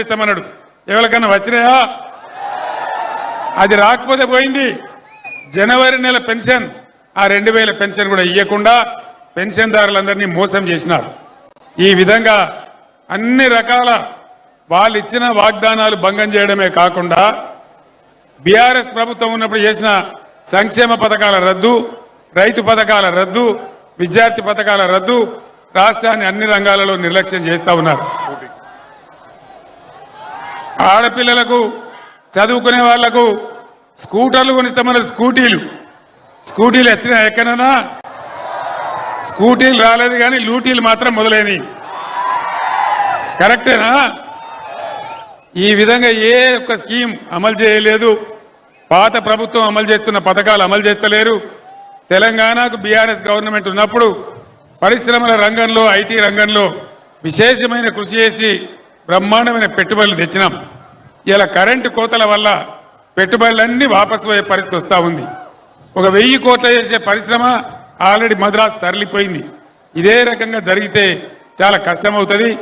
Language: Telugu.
ఇస్తామన్నాడు ఎవరికన్నా వచ్చినాయా? అది రాకపోతే పోయింది. జనవరి నెల పెన్షన్. ఆ రెండు వేల పెన్షన్ కూడా ఇవ్వకుండా పెన్షన్దారులందరినీ మోసం చేసినారు. ఈ విధంగా అన్ని రకాల వాళ్ళు ఇచ్చిన వాగ్దానాలు భంగం చేయడమే కాకుండా బీఆర్ఎస్ ప్రభుత్వం ఉన్నప్పుడు చేసిన సంక్షేమ పథకాల రద్దు రైతు పథకాల రద్దు విద్యార్థి పథకాల రద్దు రాష్ట్రాన్ని అన్ని రంగాలలో నిర్లక్ష్యం చేస్తా ఉన్నారు. ఆడపిల్లలకు చదువుకునే వాళ్ళకు స్కూటర్లు కొనిస్తామన్నారు స్కూటీలు. స్కూటీలు వచ్చినా ఎక్కడన్నా? స్కూటీలు రాలేదు కానీ లూటీలు మాత్రం మొదలైనవి కరెక్టేనా? ఈ విధంగా ఏ ఒక్క స్కీమ్ అమలు చేయలేదు. పాత ప్రభుత్వం అమలు చేస్తున్న పథకాలు అమలు చేస్తలేరు. తెలంగాణకు బీఆర్ఎస్ గవర్నమెంట్ ఉన్నప్పుడు పరిశ్రమల రంగంలో ఐటీ రంగంలో విశేషమైన కృషి చేసి బ్రహ్మాండమైన పెట్టుబడులు తెచ్చినాం. ఇలా కరెంటు కోతల వల్ల పెట్టుబడులన్నీ వాపసు పోయే పరిస్థితి వస్తూ ఉంది. ఒక వెయ్యి కోట్ల చేసే పరిశ్రమ ఆల్రెడీ మద్రాసు తరలిపోయింది. ఇదే రకంగా జరిగితే చాలా కష్టమవుతుంది.